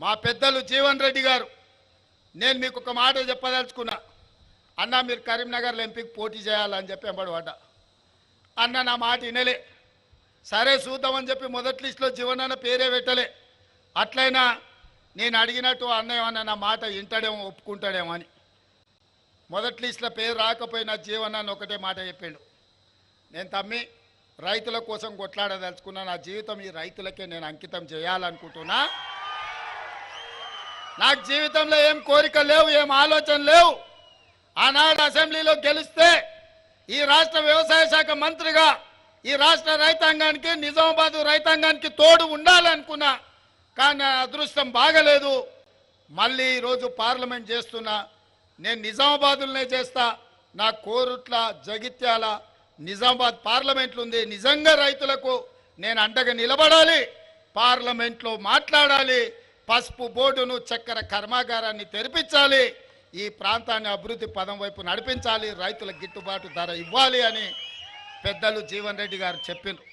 మా పెద్దలు జీవన్ రెడ్డి గారు నేను మీకు ఒక మాట చెప్పదలుచుకున్నా. అన్న మీరు కరీంనగర్లో ఎంపీకి పోటీ చేయాలని చెప్పి ఎంబడబడ్డ అన్న నా మాట వినలే. సరే చూద్దామని చెప్పి మొదటి లిస్టులో జీవన్ అన్న పేరే పెట్టలే. అట్లయినా నేను అడిగినట్టు అన్న ఏమన్నా నా మాట వింటాడేమో ఒప్పుకుంటాడేమో అని. మొదటి లిస్టులో పేరు రాకపోయినా జీవన్ అన్న ఒకటే మాట చెప్పిండు. నేను తమ్మి రైతుల కోసం కొట్లాడదలుచుకున్నా. నా జీవితం ఈ రైతులకే నేను అంకితం చేయాలనుకుంటున్నా. నాకు జీవితంలో ఏం కోరిక లేవు ఏం ఆలోచన లేవు. ఆనాడు అసెంబ్లీలో గెలిస్తే ఈ రాష్ట్ర వ్యవసాయ శాఖ మంత్రిగా ఈ రాష్ట్ర రైతాంగానికి నిజామాబాద్ రైతాంగానికి తోడు ఉండాలనుకున్నా కానీ నా అదృష్టం బాగలేదు. మళ్ళీ ఈరోజు పార్లమెంట్ చేస్తున్నా నేను నిజామాబాదులనే చేస్తా నా కోరుట్ల జగిత్యాల నిజామాబాద్ పార్లమెంట్లు ఉంది నిజంగా రైతులకు నేను అండగా నిలబడాలి పార్లమెంట్లో మాట్లాడాలి పసుపు బోర్డును చక్కెర కర్మాగారాన్ని తెరిపించాలి. ఈ ప్రాంతాన్ని అభివృద్ధి పదం వైపు నడిపించాలి. రైతుల గిట్టుబాటు ధర ఇవ్వాలి అని పెద్దలు జీవన్ రెడ్డి గారు చెప్పిండ్రు.